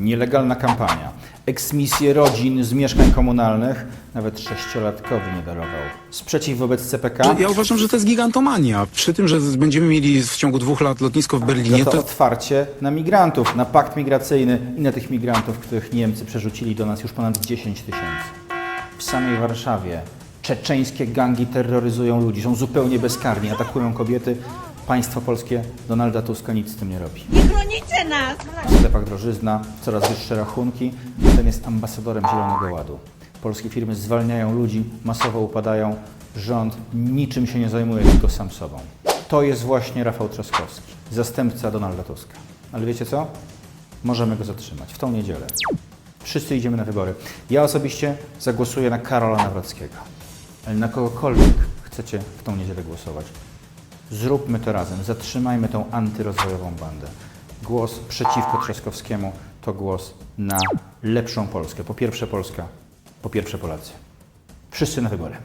nielegalna kampania, eksmisje rodzin z mieszkań komunalnych, nawet sześciolatkowi nie darował. Sprzeciw wobec CPK. Ja uważam, że to jest gigantomania. Przy tym, że będziemy mieli w ciągu dwóch lat lotnisko w Berlinie, Za to to otwarcie na migrantów, na pakt migracyjny i na tych migrantów, których Niemcy przerzucili do nas już ponad 10 tysięcy. W samej Warszawie czeczeńskie gangi terroryzują ludzi, są zupełnie bezkarni, atakują kobiety. Państwo polskie Donalda Tuska nic z tym nie robi. Nie chronicie nas! W sklepach drożyzna, coraz wyższe rachunki. Ten jest ambasadorem Zielonego Ładu. Polskie firmy zwalniają ludzi, masowo upadają. Rząd niczym się nie zajmuje, tylko sam sobą. To jest właśnie Rafał Trzaskowski, zastępca Donalda Tuska. Ale wiecie co? Możemy go zatrzymać w tą niedzielę. Wszyscy idziemy na wybory. Ja osobiście zagłosuję na Karola Nawrockiego. Ale na kogokolwiek chcecie w tą niedzielę głosować. Zróbmy to razem, zatrzymajmy tą antyrozwojową bandę. Głos przeciwko Trzaskowskiemu to głos na lepszą Polskę. Po pierwsze Polska, po pierwsze Polacy. Wszyscy na wybory.